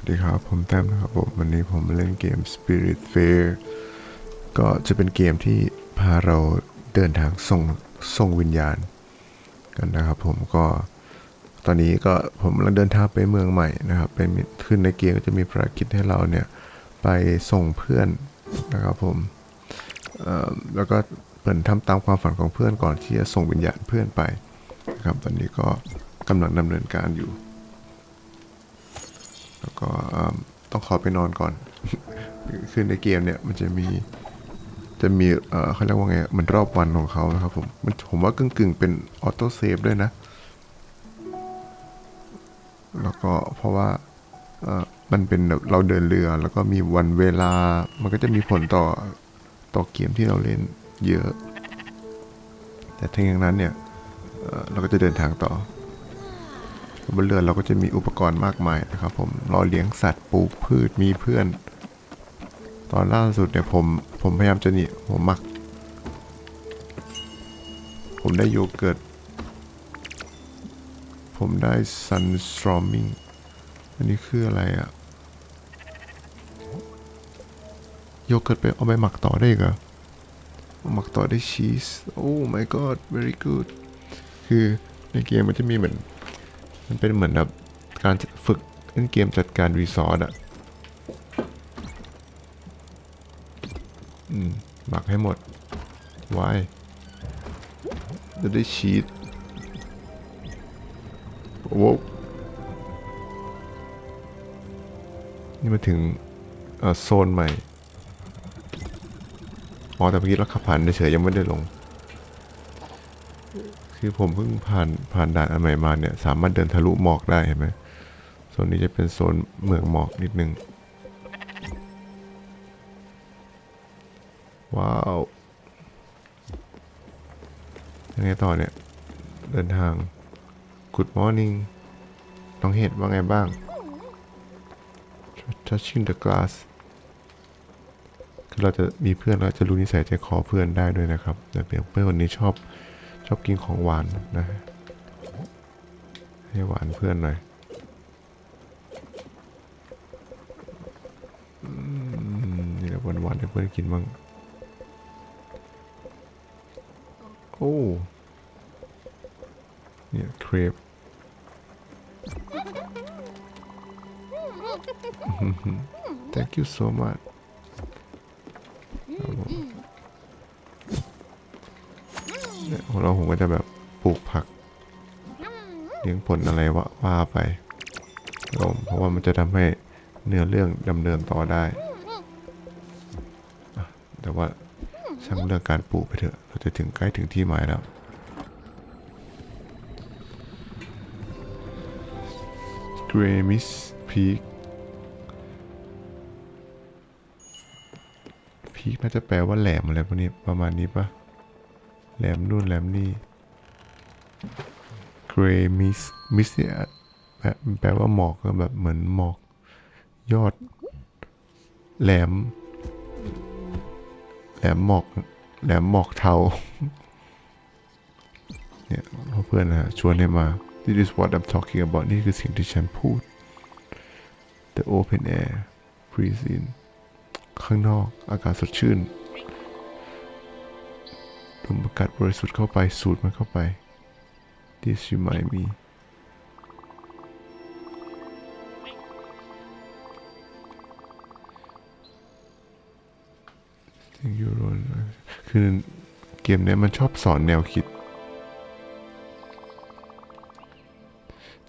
สวัสดีครับ ผมแต้มนะครับผม วันนี้ผมมาเล่นเกม Spirit Fair ก็จะเป็นเกมที่พาเราเดินทางส่งส่งวิญญาณกันนะครับผมก็ตอนนี้ก็ผมกำลังเดินทางไปเมืองใหม่นะครับเป็นขึ้นในเกมก็จะมีภารกิจให้เราเนี่ยไปส่งเพื่อนนะครับผมแล้วก็เหมือนทำตามความฝันของเพื่อนก่อนที่จะส่งวิญญาณเพื่อนไปนะครับตอนนี้ก็กำลังดำเนินการอยู่ ก็ต้องขอไปนอนก่อน คือในเกมเนี่ยมันจะมีจะมีเออเขาเรียกว่าไง มันรอบวันของเขานะครับผม มันผมว่ากึ่งกึ่งๆเป็นออโต้เซฟด้วยนะ แล้วก็เพราะว่าเออมันเป็นเราเดินเรือ แล้วก็มีวันเวลา มันก็จะมีผลต่อต่อเกมที่เราเล่นเยอะ แต่ทั้งอย่างนั้นเนี่ยเราก็จะเดินทางต่อ บนเรือเราก็จะมีอุปกรณ์มากมายนะครับผมรอเลี้ยงสัตว์ปลูกพืชมีเพื่อน ตอนล่าสุดเนี่ยผมผมพยายามจะนี่ผมหมัก ผมได้โยเกิร์ตผมได้ซันสตรอมมิงอันนี้คืออะไรอะโยเกิร์ตไปเอาไปหมักต่อได้อีกเหรอเอาหมักต่อได้ชีสโอ้ my god very good คือในเกมมันจะมีเหมือน มันเป็นเหมือนแบบการฝึกเล่นเกมจัดการรีสอร์ทอะอืมหมักให้หมดวายจะได้ชีสโอ้โหนี่มาถึงโซนใหม่ อ๋อแต่เมื่อกี้เราขับผ่านเฉยยังไม่ได้ลง คือผมเพิ่งผ่านผ่านด่านอันใหม่มาเนี่ย สามารถเดินทะลุหมอกได้เห็นไหมโซนนี้จะเป็นโซนเมืองหมอกนิดนึง ว้าวยังไงต่อเนี่ย เดินทาง Good morning น้องเห็ดว่าไงบ้าง Touching the glass คือเราจะมีเพื่อนเราจะรู้นิสัยใจคอเพื่อนได้ด้วยนะครับแต่เพื่อนคนนี้ชอบ ชอบกินของหวานนะ ให้หวานเพื่อนหน่อยอืมนี่แหละหวานๆให้เพื่อนกินบ้างโอ้เนี่ยเครป thank you so much ของเราผมก็จะแบบปลูกผัก เลี้ยงผลอะไรวะว่าไปครับผมเพราะว่ามันจะทำให้เนื้อเรื่องดำเนินต่อได้ แต่ว่าช่างเรื่องการปลูกไปเถอะ เราจะถึงใกล้ถึงที่หมายแล้วเกรมิสพีคพีคน่าจะแปลว่าแหลมอะไรพวกนี้ประมาณนี้ปะ แหลมนู่นแหลมนี่เกรมิสมิสเนี่ยแปลแปลว่าหมอกก็แบบเหมือนหมอก ยอด แหลม แหลมหมอก แหลมหมอกเทาเนี่ยเพื่อนนะฮะชวนให้มา This is what I'm talking about นี่คือสิ่งที่ฉันพูด The open air breathe in ข้างนอกอากาศสดชื่น ลมอากาศบริสุทธิ์เข้าไปสูดมันเข้าไป This remind me สิ่งยูโรนคือเกมนี้มันชอบสอนแนวคิด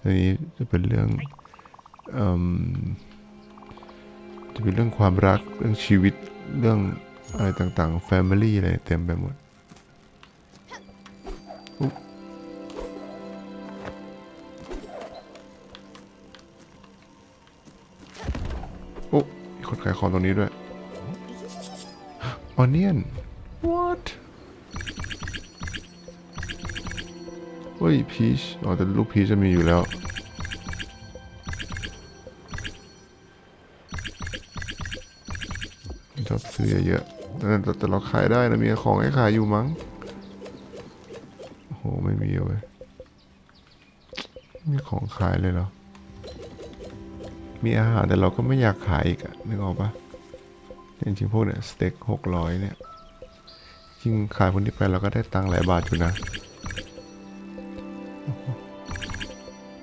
อันนี้จะเป็นเรื่องอจะเป็นเรื่องความรัก เรื่องชีวิต เรื่องอะไรต่างๆ Family อะไรเต็มไปหมด โอ้มีคนขายของตรงนี้ด้วย Onion what เฮ้ยพีชอ๋อแต่ลูกพีชจะมีอยู่แล้วชอบซื้อเยอะๆแต่แต่แต่เราขายได้นะมีของให้ขายอยู่มั้งโอ้โหไม่มีเลยมีของขายเลยเหรอ มีอาหารแต่เราก็ไม่อยากขายอีกนึกออกปะจริงๆพวกเนี่ยสเต็กหกร้อยเนี่ยจริงขายคนที่ไปเราก็ได้ตังค์หลายบาทอยู่นะ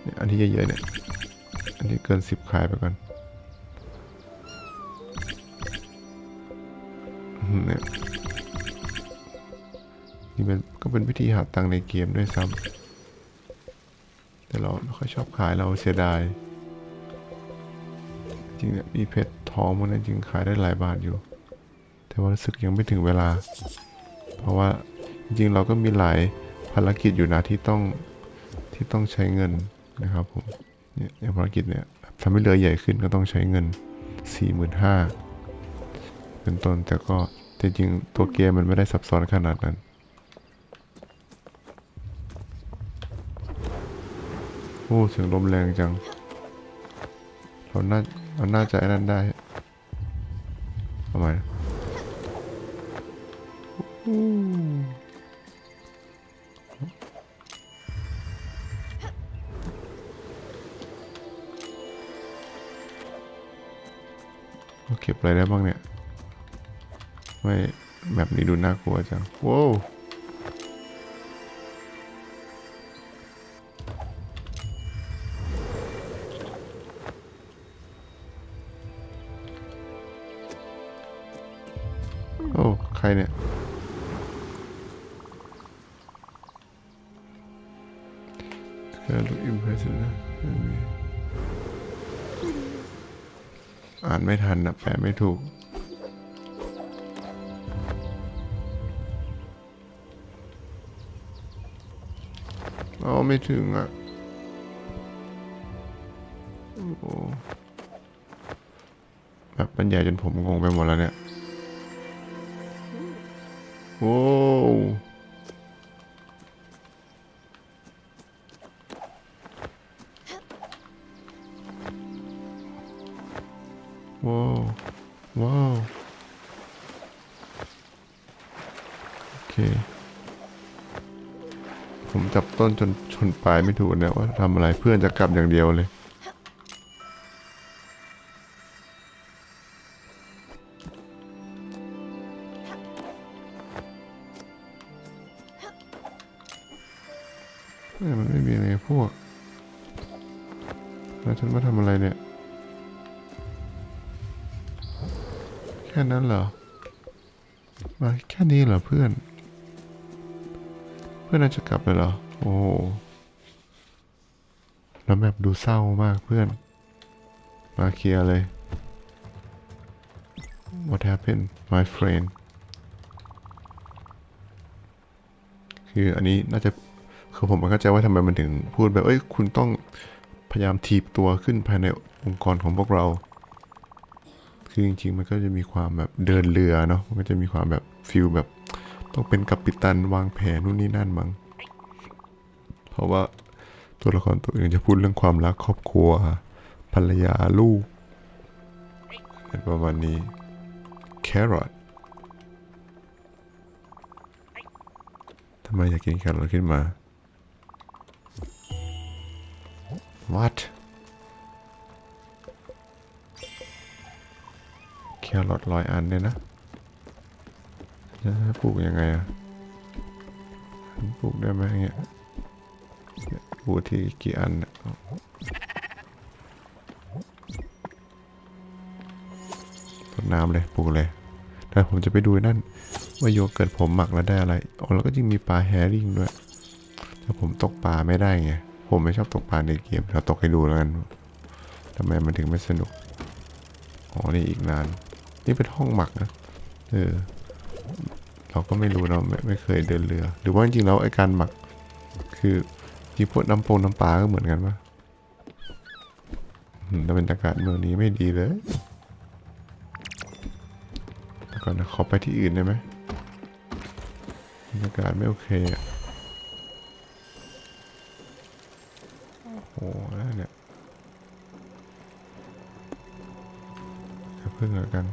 เนี่ยอันที่เยอะๆเนี่ยอันที่เกินสิบขายไปก่อนเนี่ยนี่เป็นก็เป็นวิธีหาตังค์ในเกมด้วยซ้ำแต่เราไม่ค่อยชอบขายเราเสียดาย จริงเนี่ยมีเพชรทองพวกนั้นจริงขายได้หลายบาทอยู่ แต่ว่ารู้สึกยังไม่ถึงเวลา เพราะว่าจริงเราก็มีหลายภารกิจอยู่นะที่ต้องที่ต้องใช้เงินนะครับผมเนี่ยอย่างภารกิจเนี่ยทำให้เรือใหญ่ขึ้นก็ต้องใช้เงิน 45,000เป็นต้นแต่ก็จริงตัวเกมมันไม่ได้ซับซ้อนขนาดนั้นโอ้เสียงลมแรงจัง เราน่า เราน่าจะไอ้นั่นได้ทำไมเราเก็บอะไรได้บ้างเนี่ย ไม่แบบนี้ดูน่ากลัวจัง โว้ว ใครเนี่ยอ look impressive นะอ่านไม่ทันนะแปลไม่ถูก อ๋อ ไม่ถึงอะ โอ้แบบบรรยายจนผมงงไปหมดแล้วเนี่ย โว้วว้าวว้าวโอเค ผมจับต้นจนชนปลายไม่ถูกเนี่ยว่าทำอะไรเพื่อนจะกลับอย่างเดียวเลย ทำอะไรเนี่ย แค่นั้นเหรอ มาแค่นี้เหรอเพื่อน เพื่อนน่าจะกลับเลยเหรอ โอ้แล้วแบบดูเศร้ามากเพื่อน มาเคลียร์เลย What happened my friend คืออันนี้น่าจะคือผมไม่เข้าใจว่าทำไมมันถึงพูดแบบ เอ้ย คุณต้อง พยายามถีบตัวขึ้นภายในองค์กรของพวกเรา คือจริงๆ มันก็จะมีความแบบเดินเรือเนาะ มันก็จะมีความแบบฟิลแบบต้องเป็นกัปตันวางแผนนู่นนี่นั่นมั้ง เพราะว่าตัวละครตัวอื่นจะพูดเรื่องความรักครอบครัว ภรรยาลูกเป็นประมาณนี้ แครอททำไมอยากกินแครอทขึ้นมา What แครอทร้อยอันเนี่ยนะจะปลูกยังไงอะปลูกได้ไหมเงี้ยเนี่ยปลูกที่กี่อันเนี่ยต้นน้ำเลยปลูกเลยแต่ผมจะไปดูนั่นว่าโยเกิร์ตผมหมักแล้วได้อะไรอ๋อแล้วก็จริงมีปลาแฮริงด้วยแต่ผมตกปลาไม่ได้ไง ผมไม่ชอบตกปลาในเกม เราตกให้ดูแล้วกันทำไมมันถึงไม่สนุก อ๋อ นี่อีกนาน นี่เป็นห้องหมักนะ เออ เราก็ไม่รู้เราไม่ไม่เคยเดินเรือ หรือว่าจริงๆแล้วไอ้การหมัก คือที่พวกน้ำปงน้ำปลาก็เหมือนกันปะอืมแต่บรรยากาศเมืองนี้ไม่ดีเลยเดี๋ยวก่อนนะขอไปที่อื่นได้ไหมบรรยากาศไม่โอเคอะ โอ้โหแล้วเนี่ยพิ่งแล้วกัน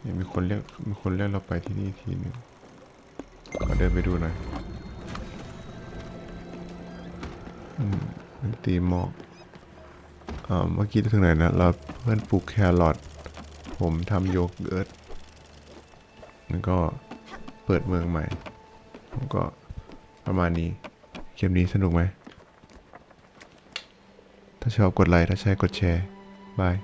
เนี่ยมีคนเรียกมีคนเรียกเราไปที่นี่ทีหนึ่งขอเดินไปดูหน่อยอืมตีหมอกเอ่อเมื่อกี้ถึงไหนนะ เราเพื่อนปลูกแครอทผมทำโยเกิร์ตแล้วก็เปิดเมืองใหม่ผมก็ประมาณนี้ เกมนี้สนุกไหม ถ้าชอบกดไลค์ ถ้าใช่กดแชร์ บาย